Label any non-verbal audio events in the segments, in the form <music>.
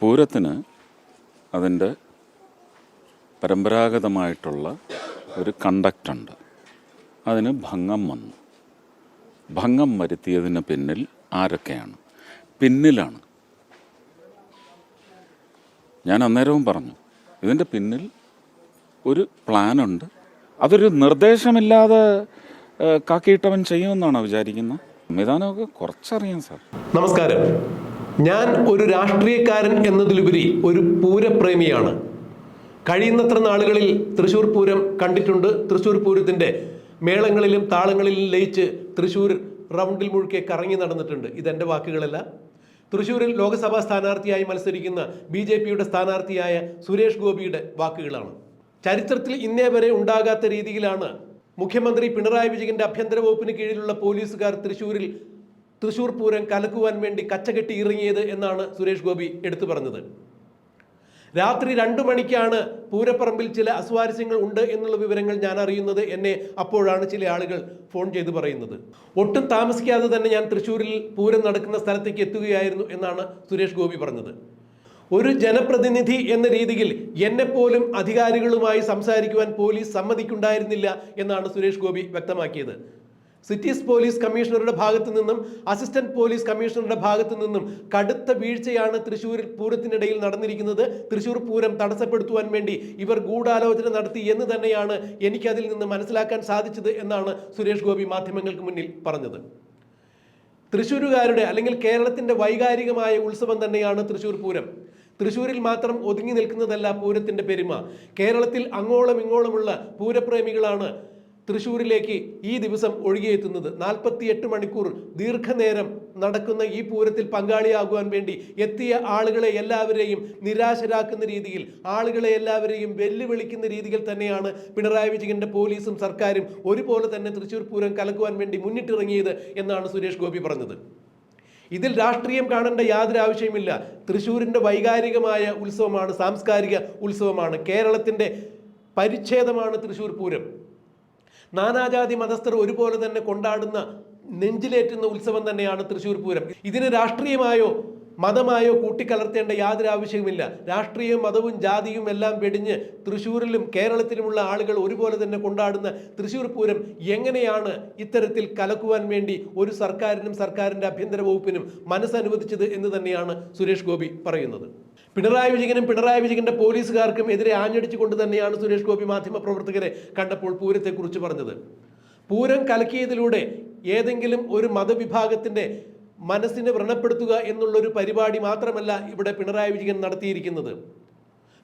പൂരത്തിന് അതിന്റെ പരമ്പരാഗതമായിട്ടുള്ള ഒരു കണ്ടക്റ്റുണ്ട് അതിന് ഭംഗം വന്നു. ഭംഗം വരുത്തിയതിന് പിന്നിൽ ആരൊക്കെയാണ്? പിന്നിലാണ്. ഞാൻ അന്നേരവും പറഞ്ഞു ഇതിന്റെ പിന്നിൽ ഒരു പ്ലാനുണ്ട്. അതൊരു നിർദ്ദേശമില്ലാതെ കാക്കിയിട്ടവൻ ചെയ്യുമെന്നാണോ വിചാരിക്കുന്നത്? സംവിധാനമൊക്കെ കുറച്ചറിയാം സാർ. നമസ്കാരം. ഞാൻ ഒരു രാഷ്ട്രീയക്കാരൻ എന്നതിലുപരി ഒരു പൂരപ്രേമിയാണ്. കഴിയുന്നത്ര നാളുകളിൽ തൃശ്ശൂർ പൂരം കണ്ടിട്ടുണ്ട്. തൃശ്ശൂർ പൂരത്തിന്റെ മേളങ്ങളിലും താളങ്ങളിലും ലയിച്ച് തൃശ്ശൂർ റൗണ്ടിൽ മുഴുക്കെ കറങ്ങി നടന്നിട്ടുണ്ട്. ഇതെന്റെ വാക്കുകളല്ല. തൃശ്ശൂരിൽ ലോക്സഭാ സ്ഥാനാർത്ഥിയായി മത്സരിക്കുന്ന ബി ജെ പിയുടെ സ്ഥാനാർത്ഥിയായ സുരേഷ് ഗോപിയുടെ വാക്കുകളാണ്. ചരിത്രത്തിൽ ഇന്നേ വരെ ഉണ്ടാകാത്ത രീതിയിലാണ് മുഖ്യമന്ത്രി പിണറായി വിജയന്റെ ആഭ്യന്തര വകുപ്പിന് കീഴിലുള്ള പോലീസുകാർ തൃശ്ശൂരിൽ തൃശ്ശൂർ പൂരം കലക്കുവാൻ വേണ്ടി കച്ചകെട്ടി ഇറങ്ങിയത് എന്നാണ് സുരേഷ് ഗോപി എടുത്തു പറഞ്ഞത്. രാത്രി രണ്ടു മണിക്കാണ് പൂരപ്പറമ്പിൽ ചില അസ്വാരസ്യങ്ങൾ ഉണ്ട് എന്നുള്ള വിവരങ്ങൾ ഞാൻ അറിയുന്നത്. എന്നെ അപ്പോഴാണ് ചില ആളുകൾ ഫോൺ ചെയ്ത് പറയുന്നത്. ഒട്ടും താമസിക്കാതെ തന്നെ ഞാൻ തൃശ്ശൂരിൽ പൂരം നടക്കുന്ന സ്ഥലത്തേക്ക് എത്തുകയായിരുന്നു എന്നാണ് സുരേഷ് ഗോപി പറഞ്ഞത്. ഒരു ജനപ്രതിനിധി എന്ന രീതിയിൽ എന്നെപ്പോലും അധികാരികളുമായി സംസാരിക്കുവാൻ പോലീസ് സമ്മതിക്കുണ്ടായിരുന്നില്ല എന്നാണ് സുരേഷ് ഗോപി വ്യക്തമാക്കിയത്. സിറ്റീസ് പോലീസ് കമ്മീഷണറുടെ ഭാഗത്തു നിന്നും അസിസ്റ്റന്റ് പോലീസ് കമ്മീഷണറുടെ ഭാഗത്തു നിന്നും കടുത്ത വീഴ്ചയാണ് തൃശ്ശൂരിൽ പൂരത്തിനിടയിൽ നടന്നിരിക്കുന്നത്. തൃശ്ശൂർ പൂരം തടസ്സപ്പെടുത്തുവാൻ വേണ്ടി ഇവർ ഗൂഢാലോചന നടത്തി എന്ന് തന്നെയാണ് എനിക്കതിൽ നിന്ന് മനസ്സിലാക്കാൻ സാധിച്ചത് എന്നാണ് സുരേഷ് ഗോപി മാധ്യമങ്ങൾക്ക് മുന്നിൽ പറഞ്ഞത്. തൃശ്ശൂരുകാരുടെ അല്ലെങ്കിൽ കേരളത്തിന്റെ വൈകാരികമായ ഉത്സവം തന്നെയാണ് തൃശ്ശൂർ പൂരം. തൃശ്ശൂരിൽ മാത്രം ഒതുങ്ങി നിൽക്കുന്നതല്ല പൂരത്തിന്റെ പെരുമ. കേരളത്തിൽ അങ്ങോളം ഇങ്ങോളമുള്ള പൂരപ്രേമികളാണ് തൃശ്ശൂരിലേക്ക് ഈ ദിവസം ഒഴുകിയെത്തുന്നത്. നാൽപ്പത്തിയെട്ട് മണിക്കൂർ ദീർഘനേരം നടക്കുന്ന ഈ പൂരത്തിൽ പങ്കാളിയാകുവാൻ വേണ്ടി എത്തിയ ആളുകളെ എല്ലാവരെയും നിരാശരാക്കുന്ന രീതിയിൽ ആളുകളെ എല്ലാവരെയും വെല്ലുവിളിക്കുന്ന രീതിയിൽ തന്നെയാണ് പിണറായി വിജയന്റെ പോലീസും സർക്കാരും ഒരുപോലെ തന്നെ തൃശ്ശൂർ പൂരം കലക്കുവാൻ വേണ്ടി മുന്നിട്ടിറങ്ങിയത് എന്നാണ് സുരേഷ് ഗോപി പറഞ്ഞത്. ഇതിൽ രാഷ്ട്രീയം കാണേണ്ട യാതൊരു ആവശ്യമില്ല തൃശ്ശൂരിന്റെ വൈകാരികമായ ഉത്സവമാണ് സാംസ്കാരിക ഉത്സവമാണ്. കേരളത്തിന്റെ പരിച്ഛേദമാണ് തൃശ്ശൂർ പൂരം. നാനാജാതി മതസ്ഥർ ഒരുപോലെ തന്നെ കൊണ്ടാടുന്ന നെഞ്ചിലേറ്റുന്ന ഉത്സവം തന്നെയാണ് തൃശ്ശൂർ പൂരം. ഇതിന് രാഷ്ട്രീയമായോ മതമായോ കൂട്ടിക്കലർത്തേണ്ട യാതൊരു ആവശ്യവുമില്ല. രാഷ്ട്രീയവും മതവും ജാതിയും എല്ലാം വെടിഞ്ഞ് തൃശ്ശൂരിലും കേരളത്തിലുമുള്ള ആളുകൾ ഒരുപോലെ തന്നെ കൊണ്ടാടുന്ന തൃശ്ശൂർ പൂരം എങ്ങനെയാണ് ഇത്തരത്തിൽ കലക്കുവാൻ വേണ്ടി ഒരു സർക്കാരിനും സർക്കാരിന്റെ ആഭ്യന്തര വകുപ്പിനും മനസ്സനുവദിച്ചത് എന്ന് തന്നെയാണ് സുരേഷ് ഗോപി പറയുന്നത്. പിണറായി വിജയനും പിണറായി വിജയന്റെ പോലീസുകാർക്കും എതിരെ ആഞ്ഞടിച്ചുകൊണ്ട് തന്നെയാണ് സുരേഷ് ഗോപി മാധ്യമ പ്രവർത്തകരെ കണ്ടപ്പോൾ പൂരത്തെക്കുറിച്ച് പറഞ്ഞത്. പൂരം കലക്കിയതിലൂടെ ഏതെങ്കിലും ഒരു മതവിഭാഗത്തിന്റെ മനസ്സിനെ വ്രണപ്പെടുത്തുക എന്നുള്ളൊരു പരിപാടി മാത്രമല്ല ഇവിടെ പിണറായി വിജയൻ നടത്തിയിരിക്കുന്നത്.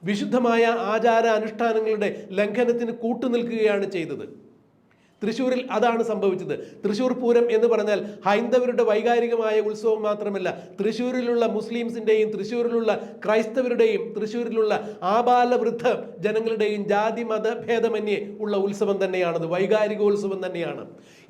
വിശുദ്ധമായ ആചാര അനുഷ്ഠാനങ്ങളുടെ ലംഘനത്തിന് കൂട്ടുനിൽക്കുകയാണ് ചെയ്തത്. തൃശ്ശൂരിൽ അതാണ് സംഭവിച്ചത്. തൃശ്ശൂർ പൂരം എന്ന് പറഞ്ഞാൽ ഹൈന്ദവരുടെ വൈകാരികമായ ഉത്സവം മാത്രമല്ല തൃശ്ശൂരിലുള്ള മുസ്ലിംസിന്റെയും തൃശ്ശൂരിലുള്ള ക്രൈസ്തവരുടെയും തൃശ്ശൂരിലുള്ള ആബാലവൃദ്ധ ജനങ്ങളുടെയും ജാതി മതഭേദമന്യേ ഉള്ള ഉത്സവം തന്നെയാണത് വൈകാരിക ഉത്സവം തന്നെയാണ്.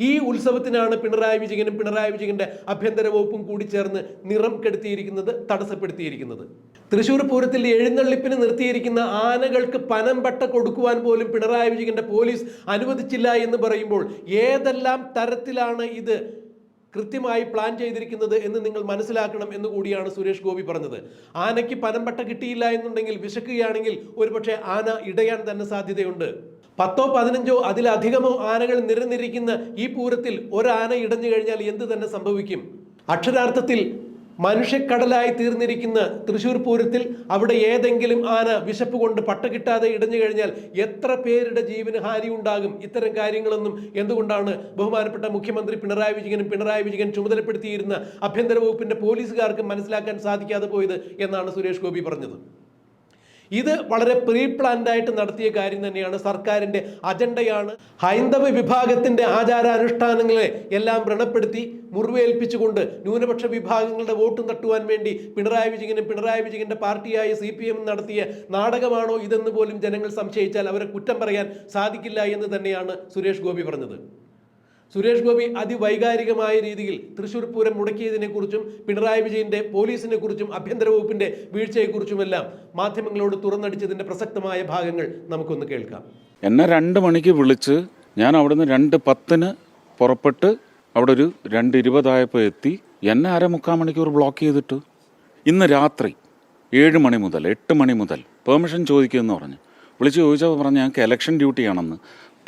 ഈ ഉത്സവത്തിനാണ് പിണറായി വിജയനും പിണറായി വിജയന്റെ ആഭ്യന്തര വകുപ്പും കൂടി ചേർന്ന് നിറം കെടുത്തിയിരിക്കുന്നത് തടസ്സപ്പെടുത്തിയിരിക്കുന്നത്. തൃശ്ശൂർ പൂരത്തിൽ എഴുന്നള്ളിപ്പിന് നിർത്തിയിരിക്കുന്ന ആനകൾക്ക് പനം പട്ട കൊടുക്കുവാൻ പോലും പിണറായി വിജയന്റെ പോലീസ് അനുവദിച്ചില്ല എന്ന് പറയുമ്പോൾ ഏതെല്ലാം തരത്തിലാണ് ഇത് കൃത്യമായി പ്ലാൻ ചെയ്തിരിക്കുന്നത് എന്ന് നിങ്ങൾ മനസ്സിലാക്കണം എന്ന് കൂടിയാണ് സുരേഷ് ഗോപി പറഞ്ഞത്. ആനയ്ക്ക് പനംപട്ട കിട്ടിയില്ല എന്നുണ്ടെങ്കിൽ വിശക്കുകയാണെങ്കിൽ ഒരുപക്ഷെ ആന ഇടയാൻ തന്നെ സാധ്യതയുണ്ട്. പത്തോ പതിനഞ്ചോ അതിലധികമോ ആനകൾ നിരന്നിരിക്കുന്ന ഈ പൂരത്തിൽ ഒരാന ഇടഞ്ഞു കഴിഞ്ഞാൽ എന്ത് തന്നെ സംഭവിക്കും? അക്ഷരാർത്ഥത്തിൽ മനുഷ്യക്കടലായി തീർന്നിരിക്കുന്ന തൃശ്ശൂർ പൂരത്തിൽ അവിടെ ഏതെങ്കിലും ആന വിശപ്പ് കൊണ്ട് പട്ട കിട്ടാതെ ഇടഞ്ഞു കഴിഞ്ഞാൽ എത്ര പേരുടെ ജീവന് ഹാനി ഉണ്ടാകും? ഇത്തരം കാര്യങ്ങളൊന്നും എന്തുകൊണ്ടാണ് ബഹുമാനപ്പെട്ട മുഖ്യമന്ത്രി പിണറായി വിജയനും പിണറായി വിജയൻ ചുമതലപ്പെടുത്തിയിരുന്ന ആഭ്യന്തര വകുപ്പിന്റെ പോലീസുകാർക്ക് മനസ്സിലാക്കാൻ സാധിക്കാതെ പോയത് എന്നാണ് സുരേഷ് ഗോപി പറഞ്ഞത്? ഇത് വളരെ പ്രീ പ്ലാൻഡ് ആയിട്ട് നടത്തിയ കാര്യം തന്നെയാണ് സർക്കാരിന്റെ അജണ്ടയാണ്. ഹൈന്ദവ വിഭാഗത്തിന്റെ ആചാരാനുഷ്ഠാനങ്ങളെ എല്ലാം വ്രണപ്പെടുത്തി മുറിവേൽപ്പിച്ചുകൊണ്ട് ന്യൂനപക്ഷ വിഭാഗങ്ങളുടെ വോട്ടും തട്ടുവാൻ വേണ്ടി പിണറായി വിജയനും പിണറായി വിജയന്റെ പാർട്ടിയായ സി പി എം നടത്തിയ നാടകമാണോ ഇതെന്ന് പോലും ജനങ്ങൾ സംശയിച്ചാൽ അവരെ കുറ്റം പറയാൻ സാധിക്കില്ല എന്ന് തന്നെയാണ് സുരേഷ് ഗോപി പറഞ്ഞത്. സുരേഷ് ഗോപി അതിവൈകാരികമായ രീതിയിൽ തൃശൂർ പൂരം മുടക്കിയതിനെക്കുറിച്ചും പിണറായി വിജയന്റെ പോലീസിനെ കുറിച്ചും ആഭ്യന്തര വകുപ്പിന്റെ വീഴ്ചയെക്കുറിച്ചുമെല്ലാം മാധ്യമങ്ങളോട് തുറന്നടിച്ചതിന്റെ പ്രസക്തമായ ഭാഗങ്ങൾ നമുക്കൊന്ന് കേൾക്കാം. എന്നെ രണ്ട് മണിക്ക് വിളിച്ച് ഞാൻ അവിടുന്ന് രണ്ട് പത്തിന് പുറപ്പെട്ട് അവിടെ ഒരു രണ്ട് ഇരുപതായപ്പോൾ എത്തി. എന്നെ അര മുക്കാൽ മണിക്കൂർ ബ്ലോക്ക് ചെയ്തിട്ട്. ഇന്ന് രാത്രി ഏഴ് മണി മുതൽ എട്ട് മണി മുതൽ പെർമിഷൻ ചോദിക്കുമെന്ന് പറഞ്ഞു. വിളിച്ച് ചോദിച്ചപ്പോൾ പറഞ്ഞു ഞങ്ങൾക്ക് എലക്ഷൻ ഡ്യൂട്ടിയാണെന്ന്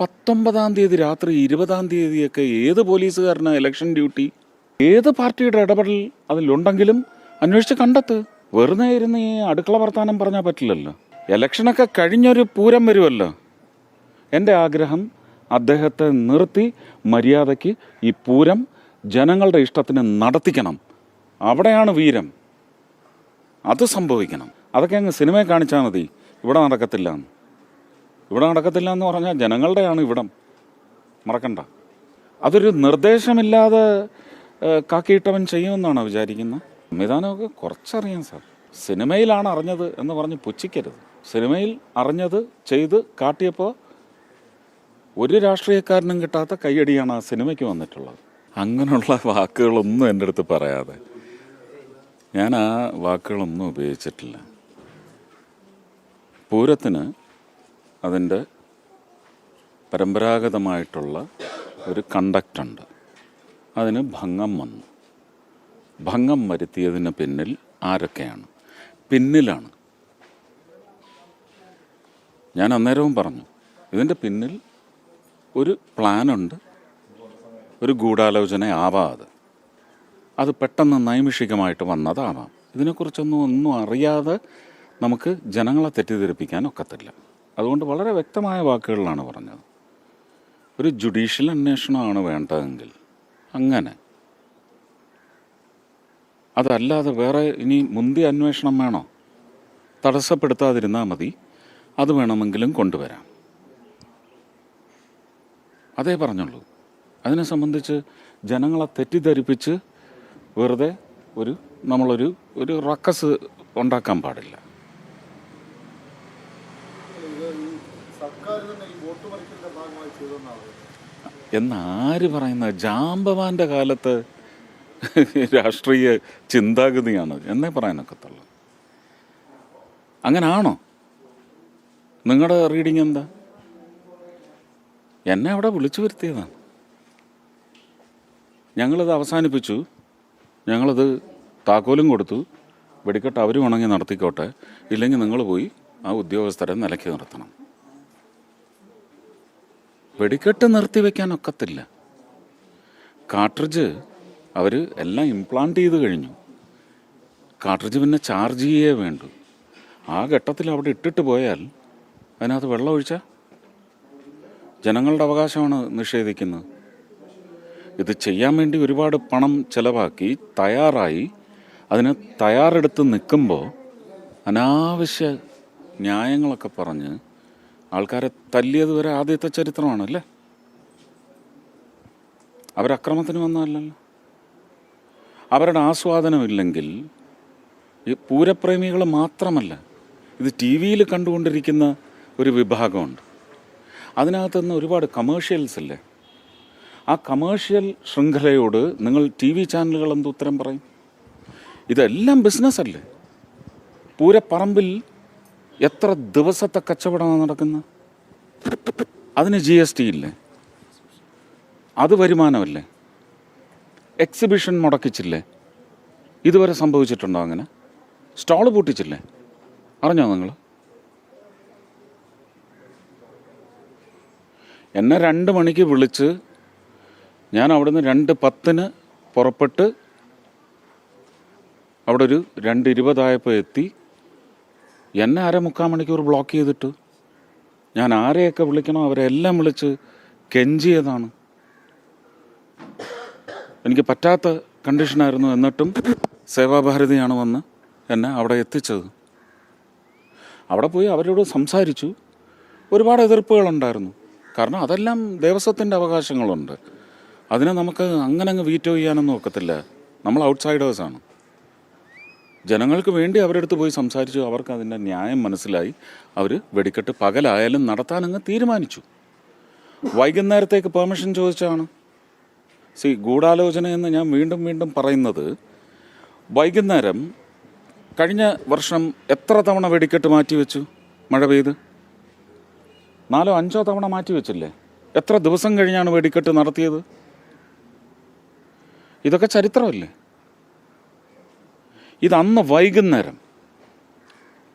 പത്തൊമ്പതാം തീയതി രാത്രി ഇരുപതാം തീയതിയൊക്കെ ഏത് പോലീസുകാരന് ഇലക്ഷൻ ഡ്യൂട്ടി ഏത് പാർട്ടിയുടെ ഇടപെടൽ അതിലുണ്ടെങ്കിലും അന്വേഷിച്ച് കണ്ടെത്ത്. വെറുതെ ഇരുന്ന് ഈ അടുക്കള വർത്താനം പറഞ്ഞാൽ പറ്റില്ലല്ലോ. ഇലക്ഷനൊക്കെ കഴിഞ്ഞൊരു പൂരം വരുമല്ലോ എന്റെ ആഗ്രഹം അദ്ദേഹത്തെ നിർത്തി മര്യാദയ്ക്ക് ഈ പൂരം ജനങ്ങളുടെ ഇഷ്ടത്തിന് നടത്തിക്കണം. അവിടെയാണ് വീരം. അത് സംഭവിക്കണം. അതൊക്കെ അങ്ങ് സിനിമയെ കാണിച്ചാൽ മതി. ഇവിടെ നടക്കത്തില്ല. ഇവിടെ നടക്കത്തില്ല എന്ന് പറഞ്ഞാൽ ജനങ്ങളുടെയാണ് ഇവിടം. മറക്കണ്ട. അതൊരു നിർദ്ദേശമില്ലാതെ കാക്കിയിട്ടവൻ ചെയ്യുമെന്നാണ് വിചാരിക്കുന്നത്? സംവിധാനമൊക്കെ കുറച്ചറിയാം സാർ. സിനിമയിലാണ് അറിഞ്ഞത് എന്ന് പറഞ്ഞ് പുച്ഛിക്കരുത്. സിനിമയിൽ അറിഞ്ഞത് ചെയ്ത് കാട്ടിയപ്പോൾ ഒരു രാഷ്ട്രീയക്കാരനും കിട്ടാത്ത കൈയടിയാണ് ആ സിനിമയ്ക്ക് വന്നിട്ടുള്ളത്. അങ്ങനെയുള്ള വാക്കുകളൊന്നും എന്റെ അടുത്ത് പറയാതെ. ഞാൻ ആ വാക്കുകളൊന്നും ഉപയോഗിച്ചിട്ടില്ല. പൂരത്തിന് അതിന്റെ പരമ്പരാഗതമായിട്ടുള്ള ഒരു കണ്ടക്റ്റുണ്ട് അതിന് ഭംഗം വന്നു. ഭംഗം വരുത്തിയതിന് പിന്നിൽ ആരൊക്കെയാണ്? പിന്നിലാണ്. ഞാൻ അന്നേരവും പറഞ്ഞു ഇതിന്റെ പിന്നിൽ ഒരു പ്ലാനുണ്ട് ഒരു ഗൂഢാലോചന ആവാതെ അത് പെട്ടെന്ന് നൈമിഷികമായിട്ട് വന്നതാവാം. ഇതിനെക്കുറിച്ചൊന്നും ഒന്നും അറിയാതെ നമുക്ക് ജനങ്ങളെ തെറ്റിദ്ധരിപ്പിക്കാൻ ഒക്കത്തില്ല. അതുകൊണ്ട് വളരെ വ്യക്തമായ വാക്കുകളിലാണ് പറഞ്ഞത്. ഒരു ജുഡീഷ്യൽ അന്വേഷണമാണ് വേണ്ടതെങ്കിൽ അങ്ങനെ. അതല്ലാതെ വേറെ ഇനി മുന്തിയ അന്വേഷണം വേണോ? തടസ്സപ്പെടുത്താതിരുന്നാൽ മതി. അത് വേണമെങ്കിലും കൊണ്ടുവരാം. അതേ പറഞ്ഞുള്ളൂ. അതിനെ സംബന്ധിച്ച് ജനങ്ങളെ തെറ്റിദ്ധരിപ്പിച്ച് വെറുതെ ഒരു നമ്മളൊരു ഒരു റക്കസ് ഉണ്ടാക്കാൻ പാടില്ല സർക്കാർ തന്നെ ഈ വോട്ട് പറിക്കലിന്റെ ഭാഗമായി ചെയ്തെന്നാണ് എന്നാര് പറയുന്ന? ജാമ്പവാന്റെ കാലത്ത് <laughs> രാഷ്ട്രീയ ചിന്താഗതിയാണ്. എന്നേ പറയാനൊക്കത്തുള്ളൂ. അങ്ങനാണോ? നിങ്ങളുടെ റീഡിങ് എന്താ? എന്നെ അവിടെ വിളിച്ചു വരുത്തിയതാണ് ഞങ്ങളത് അവസാനിപ്പിച്ചു. ഞങ്ങളത് താക്കോലും കൊടുത്തു. വെടിക്കെട്ട് അവർ ഉണങ്ങി നടത്തിക്കോട്ടെ. ഇല്ലെങ്കിൽ നിങ്ങൾ പോയി ആ ഉദ്യോഗസ്ഥരെ നിലയ്ക്ക് നിർത്തണം. വെടിക്കെട്ട് നിർത്തി വെക്കാൻ ഒക്കത്തില്ല. കാട്രിഡ്ജ് അവർ എല്ലാം ഇംപ്ലാന്റ് ചെയ്ത് കഴിഞ്ഞു. കാട്രിഡ്ജ് പിന്നെ ചാർജ് ചെയ്യേ വേണ്ടു. ആ ഘട്ടത്തിൽ അവിടെ ഇട്ടിട്ട് പോയാൽ അതിനകത്ത് വെള്ളം ജനങ്ങളുടെ അവകാശമാണ് നിഷേധിക്കുന്നത്. ഇത് ചെയ്യാൻ വേണ്ടി ഒരുപാട് പണം ചിലവാക്കി തയ്യാറായി. അതിന് തയ്യാറെടുത്ത് നിൽക്കുമ്പോൾ അനാവശ്യ ന്യായങ്ങളൊക്കെ പറഞ്ഞ് ആൾക്കാരെ തല്ലിയത് വരെ ആദ്യത്തെ ചരിത്രമാണല്ലേ? അവരക്രമത്തിന് വന്നതല്ലല്ലോ. അവരുടെ ആസ്വാദനമില്ലെങ്കിൽ ഈ പൂരപ്രേമികൾ മാത്രമല്ല ഇത് ടി വിയിൽ കണ്ടുകൊണ്ടിരിക്കുന്ന ഒരു വിഭാഗമുണ്ട്. അതിനകത്ത് നിന്ന് ഒരുപാട് കമേഴ്ഷ്യൽസ് അല്ലേ ആ കമേഴ്ഷ്യൽ ശൃംഖലയോട് നിങ്ങൾ ടി വി ചാനലുകൾ എന്ത് ഉത്തരം പറയും? ഇതെല്ലാം ബിസിനസ്സല്ലേ പൂരപ്പറമ്പിൽ എത്ര ദിവസത്തെ കച്ചവടമാണ് നടക്കുന്നത് അതിന് ജി എസ് ടി ഇല്ലേ? അത് വരുമാനമല്ലേ? എക്സിബിഷൻ മുടക്കിച്ചില്ലേ? ഇതുവരെ സംഭവിച്ചിട്ടുണ്ടോ അങ്ങനെ? സ്റ്റോൾ പൂട്ടിച്ചില്ലേ? അറിഞ്ഞോ നിങ്ങൾ എന്നെ രണ്ട് മണിക്ക് വിളിച്ച് ഞാൻ അവിടുന്ന് രണ്ട് പത്തിന് പുറപ്പെട്ട് അവിടെ ഒരു രണ്ട് ഇരുപതായപ്പോൾ എത്തി. എന്നെ അര മുക്കാൽ മണിക്കൂർ ബ്ലോക്ക് ചെയ്തിട്ട് ഞാൻ ആരെയൊക്കെ വിളിക്കണോ അവരെല്ലാം വിളിച്ച് കെഞ്ചിയതാണ്. എനിക്ക് പറ്റാത്ത കണ്ടീഷനായിരുന്നു എന്നിട്ടും സേവാഭാരതിയാണ് വന്ന് എന്നെ അവിടെ എത്തിച്ചത്. അവിടെ പോയി അവരോട് സംസാരിച്ചു. ഒരുപാട് എതിർപ്പുകളുണ്ടായിരുന്നു. കാരണം അതെല്ലാം ദേവസ്വത്തിന്റെ അവകാശങ്ങളുണ്ട്. അതിനെ നമുക്ക് അങ്ങനെ അങ്ങ് വീറ്റോ ചെയ്യാനൊന്നും ഒക്കത്തില്ല. നമ്മൾ ഔട്ട്സൈഡേഴ്സാണ് ജനങ്ങൾക്ക് വേണ്ടി അവരുടെ അടുത്ത് പോയി സംസാരിച്ചു. അവർക്ക് അതിന്റെ ന്യായം മനസ്സിലായി. അവർ വെടിക്കെട്ട് പകലായാലും നടത്താനങ്ങ് തീരുമാനിച്ചു. വൈകുന്നേരത്തേക്ക് പെർമിഷൻ ചോദിച്ചാണ്. സി ഗൂഢാലോചന എന്ന് ഞാൻ വീണ്ടും വീണ്ടും പറയുന്നത് വൈകുന്നേരം കഴിഞ്ഞ വർഷം എത്ര തവണ വെടിക്കെട്ട് മാറ്റിവെച്ചു? മഴ പെയ്ത്? നാലോ അഞ്ചോ തവണ മാറ്റിവെച്ചില്ലേ? എത്ര ദിവസം കഴിഞ്ഞാണ് വെടിക്കെട്ട് നടത്തിയത്? ഇതൊക്കെ ചരിത്രമല്ലേ? ഇത് അന്ന് വൈകുന്നേരം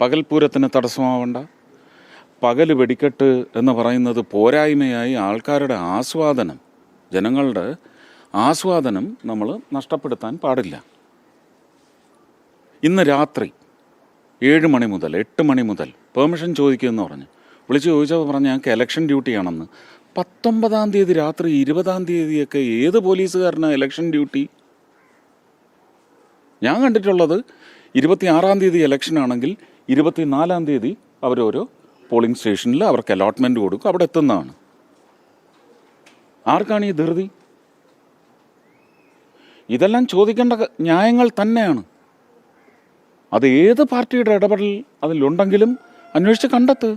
പകൽപൂരത്തിന് തടസ്സമാവണ്ട. പകൽ വെടിക്കെട്ട് എന്ന് പറയുന്നത് പോരായ്മയായി ആൾക്കാരുടെ ആസ്വാദനം ജനങ്ങളുടെ ആസ്വാദനം നമ്മൾ നഷ്ടപ്പെടുത്താൻ പാടില്ല. ഇന്ന് രാത്രി ഏഴ് മണി മുതൽ എട്ട് മണി മുതൽ പെർമിഷൻ ചോദിക്കുമെന്ന് പറഞ്ഞു വിളിച്ച് ചോദിച്ചപ്പോൾ പറഞ്ഞു ഞങ്ങൾക്ക് ഇലക്ഷൻ ഡ്യൂട്ടിയാണെന്ന്. പത്തൊമ്പതാം തീയതി രാത്രി ഇരുപതാം തീയതിയൊക്കെ ഏത് പോലീസുകാരനാണ് ഇലക്ഷൻ ഡ്യൂട്ടി? ഞാൻ കണ്ടിട്ടുള്ളത് ഇരുപത്തിയാറാം തീയതി ഇലക്ഷൻ ആണെങ്കിൽ ഇരുപത്തിനാലാം തീയതി അവരോരോ പോളിംഗ് സ്റ്റേഷനിൽ അവർക്ക് അലോട്ട്മെന്റ് കൊടുക്കും അവിടെ എത്തുന്നതാണ്. ആർക്കാണ് ഈ ധൃതി? ഇതെല്ലാം ചോദിക്കേണ്ട ന്യായങ്ങൾ തന്നെയാണ്. അത് ഏത് പാർട്ടിയുടെ ഇടപെടൽ അതിലുണ്ടെങ്കിലും അന്വേഷിച്ച് കണ്ടെത്ത്.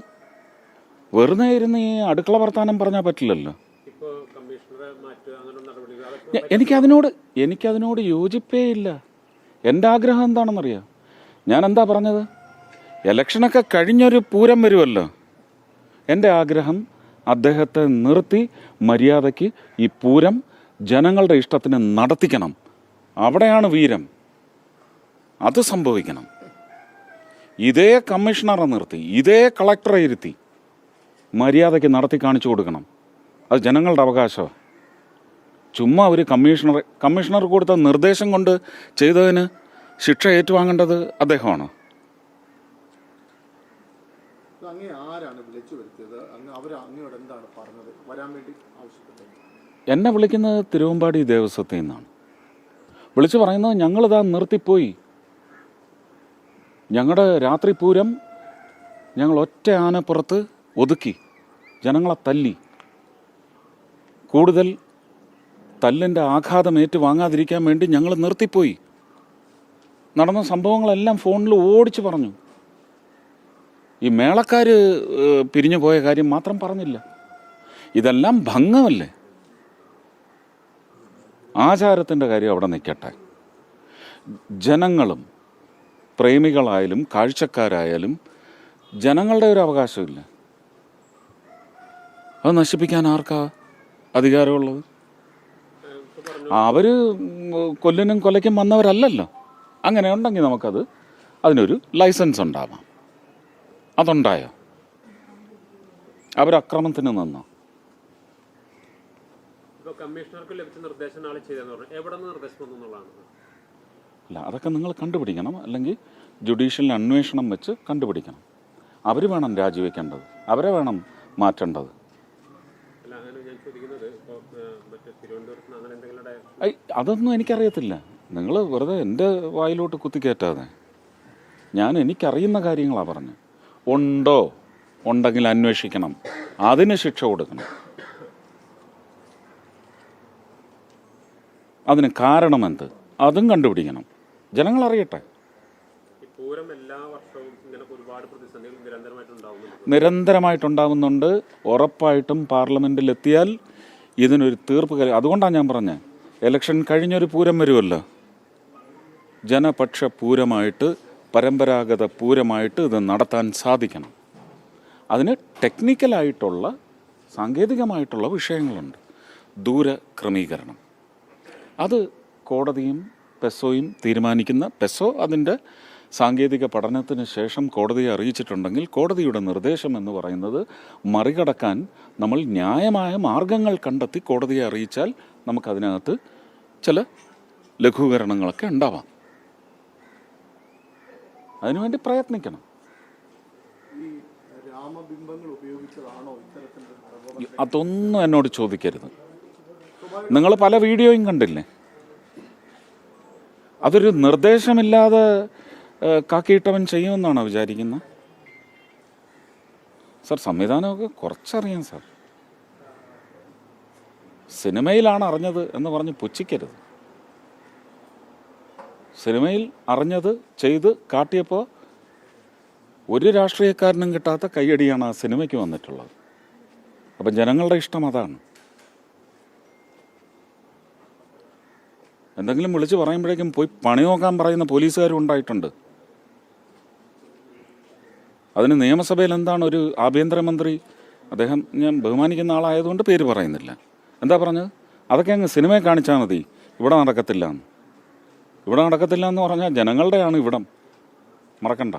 വെറുതെ ഇരുന്ന് ഈ അടുക്കള വർത്താനം പറഞ്ഞാൽ പറ്റില്ലല്ലോ. എനിക്കതിനോട് എനിക്കതിനോട് യോജിപ്പേ ഇല്ല. എന്റെ ആഗ്രഹം എന്താണെന്നറിയാം? ഞാൻ എന്താ പറഞ്ഞത്? ഇലക്ഷനൊക്കെ കഴിഞ്ഞൊരു പൂരം വരുമല്ലോ എന്റെ ആഗ്രഹം അദ്ദേഹത്തെ നിർത്തി മര്യാദയ്ക്ക് ഈ പൂരം ജനങ്ങളുടെ ഇഷ്ടത്തിന് നടത്തിക്കണം. അവിടെയാണ് വീരം. അത് സംഭവിക്കണം. ഇതേ കമ്മീഷണറെ നിർത്തി ഇതേ കളക്ടറെ ഇരുത്തി മര്യാദയ്ക്ക് നടത്തി കാണിച്ചു കൊടുക്കണം. അത് ജനങ്ങളുടെ അവകാശമാണ് ചുമ്മാ ഒരു കമ്മീഷണർ കമ്മീഷണർ കൊടുത്ത നിർദ്ദേശം കൊണ്ട് ചെയ്തതിന് ശിക്ഷ ഏറ്റുവാങ്ങേണ്ടത് അദ്ദേഹമാണ്. എന്നെ വിളിക്കുന്നത് തിരുവമ്പാടി ദേവസ്വത്തിൽ നിന്നാണ്. വിളിച്ചു പറയുന്നത് ഞങ്ങളിതാ നിർത്തിപ്പോയി. ഞങ്ങളുടെ രാത്രി പൂരം ഞങ്ങൾ ഒറ്റ ആനപ്പുറത്ത് ഒതുക്കി. ജനങ്ങളെ തല്ലി. കൂടുതൽ തല്ലിന്റെ ആഘാതം ഏറ്റുവാങ്ങാതിരിക്കാൻ വേണ്ടി ഞങ്ങൾ നിർത്തിപ്പോയി. നടന്ന സംഭവങ്ങളെല്ലാം ഫോണിൽ ഓടിച്ചു പറഞ്ഞു. ഈ മേളക്കാർ പിരിഞ്ഞു പോയ കാര്യം മാത്രം പറഞ്ഞില്ല. ഇതെല്ലാം ഭംഗമല്ലേ? ആചാരത്തിന്റെ കാര്യം അവിടെ നിൽക്കട്ടെ. ജനങ്ങളും പ്രേമികളായാലും കാഴ്ചക്കാരായാലും ജനങ്ങളുടെ ഒരു അവകാശമില്ല. അത് നശിപ്പിക്കാൻ ആർക്കാ അധികാരമുള്ളത്? അവർ കൊല്ലിനും കൊലയ്ക്കും വന്നവരല്ലല്ലോ. അങ്ങനെ ഉണ്ടെങ്കിൽ നമുക്കത് അതിനൊരു ലൈസൻസ് ഉണ്ടാവാം. അതുണ്ടായോ? അവരക്രമത്തിന് നിന്നോ? അല്ല അതൊക്കെ നിങ്ങൾ കണ്ടുപിടിക്കണം. അല്ലെങ്കിൽ ജുഡീഷ്യൽ അന്വേഷണം വെച്ച് കണ്ടുപിടിക്കണം. അവർ വേണം രാജിവെക്കേണ്ടത്. അവരെ വേണം മാറ്റേണ്ടത് അല്ല അങ്ങനെ ഞാൻ ചോദിക്കുന്നത് ഇപ്പോൾ മറ്റേ തിരുവനന്തപുരത്ത് നിന്ന് അങ്ങനെ എന്തെങ്കിലും ഉണ്ടായ ഐ അതൊന്നും എനിക്കറിയത്തില്ല. നിങ്ങൾ വെറുതെ എന്റെ വായിലോട്ട് കുത്തിക്കയറ്റാതെ. ഞാൻ എനിക്കറിയുന്ന കാര്യങ്ങളാണ് പറഞ്ഞത് ഉണ്ടോ? ഉണ്ടെങ്കിൽ അന്വേഷിക്കണം. അതിന് ശിക്ഷ കൊടുക്കണം. അതിന് കാരണമെന്ത് അതും കണ്ടുപിടിക്കണം. ജനങ്ങൾ അറിയട്ടെ. നിരന്തരമായിട്ടുണ്ടാകുന്നുണ്ട് ഉറപ്പായിട്ടും പാർലമെന്റിൽ എത്തിയാൽ ഇതിനൊരു തീർപ്പ് അതുകൊണ്ടാണ് ഞാൻ പറഞ്ഞത് ഇലക്ഷൻ കഴിഞ്ഞൊരു പൂരം വരുമല്ലോ ജനപക്ഷ പൂരമായിട്ട് പരമ്പരാഗത പൂരമായിട്ട് ഇത് നടത്താൻ സാധിക്കണം. അതിന് ടെക്നിക്കലായിട്ടുള്ള സാങ്കേതികമായിട്ടുള്ള വിഷയങ്ങളുണ്ട്. ദൂര ക്രമീകരണം അത് കോടതിയും പെസോയും തീരുമാനിക്കുന്ന പെസോ അതിന്റെ സാങ്കേതിക പഠനത്തിന് ശേഷം കോടതിയെ അറിയിച്ചിട്ടുണ്ടെങ്കിൽ കോടതിയുടെ നിർദ്ദേശം എന്ന് പറയുന്നത് മറികടക്കാൻ നമ്മൾ ന്യായമായ മാർഗങ്ങൾ കണ്ടെത്തി കോടതിയെ അറിയിച്ചാൽ നമുക്കതിനകത്ത് ചില ലഘൂകരണങ്ങളൊക്കെ ഉണ്ടാവാം. അതിനുവേണ്ടി പ്രയത്നിക്കണം. അതൊന്നും എന്നോട് ചോദിക്കരുത്. നിങ്ങൾ പല വീഡിയോയും കണ്ടില്ലേ? അതൊരു നിർദ്ദേശമില്ലാതെ കാക്കിയിട്ടവൻ ചെയ്യുമെന്നാണോ വിചാരിക്കുന്നത് സാർ സംവിധാനമൊക്കെ കുറച്ചറിയാം സാർ. സിനിമയിലാണ് അറിഞ്ഞത് എന്ന് പറഞ്ഞ് പുച്ഛിക്കരുത്. സിനിമയിൽ അറിഞ്ഞത് ചെയ്ത് കാട്ടിയപ്പോൾ ഒരു രാഷ്ട്രീയക്കാരനും കിട്ടാത്ത കയ്യടിയാണ് ആ സിനിമയ്ക്ക് വന്നിട്ടുള്ളത്. അപ്പം ജനങ്ങളുടെ ഇഷ്ടം അതാണ്. എന്തെങ്കിലും വിളിച്ച് പറയുമ്പോഴേക്കും പോയി പണി നോക്കാൻ പറയുന്ന പോലീസുകാരും ഉണ്ടായിട്ടുണ്ട്. അതിന് നിയമസഭയിൽ എന്താണ് ഒരു ആഭ്യന്തരമന്ത്രി അദ്ദേഹം ഞാൻ ബഹുമാനിക്കുന്ന ആളായതുകൊണ്ട് പേര് പറയുന്നില്ല. എന്താ പറഞ്ഞത്? അതൊക്കെ അങ്ങ് സിനിമയെ കാണിച്ചാൽ മതി. ഇവിടെ നടക്കത്തില്ല എന്ന്. ഇവിടെ നടക്കത്തില്ല എന്ന് പറഞ്ഞാൽ ജനങ്ങളുടെയാണ് ഇവിടം. മറക്കണ്ട.